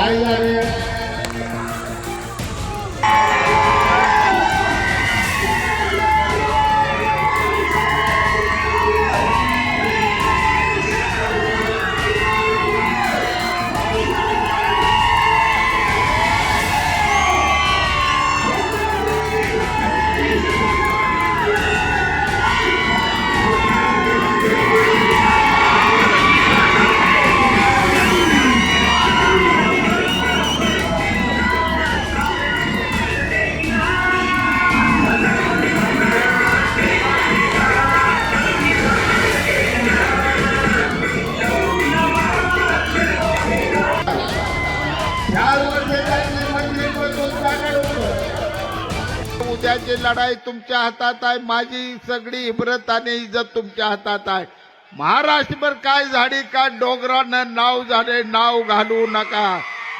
Bye, Daniel. उद्याची लढाई तुमच्या हातात आहे. माझी सगळी इमरत आणि इज्जत तुमच्या हातात आहे. महाराष्ट्रभर काय झाडी का डोंगरानं नाव झाले नाव घालू नका.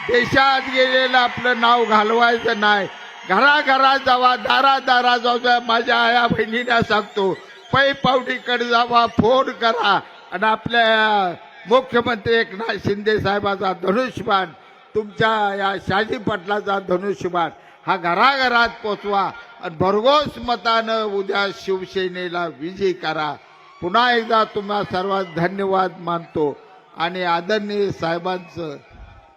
देशात गेलेलं आपलं नाव घालवायचं नाही. घराघरा जावा दारा दारा जाऊ माझ्या आया बहिणीला सांगतो पै पावटीकडे जावा फोन करा. आणि आपल्या मुख्यमंत्री एकनाथ शिंदे साहेबाचा धनुष्यबाण तुमच्या या शाजी पटलाचा धनुष्यबाण हा घराघरात पोचवा. आणि भरघोस मतानं उद्या शिवसेनेला विजयी करा. पुन्हा एकदा तुम्हा सर्वात धन्यवाद मानतो. आणि आदरणीय साहेबांचं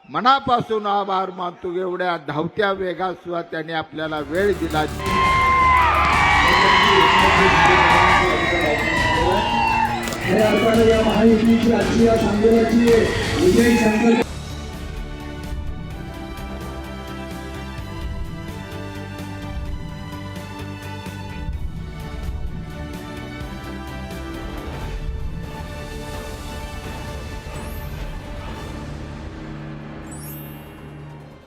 मनापासून आभार मानतो. एवढ्या धावत्या वेगात सुद्धा त्यांनी आपल्याला वेळ दिला. महायुतीची आजची या विजयी संकल्प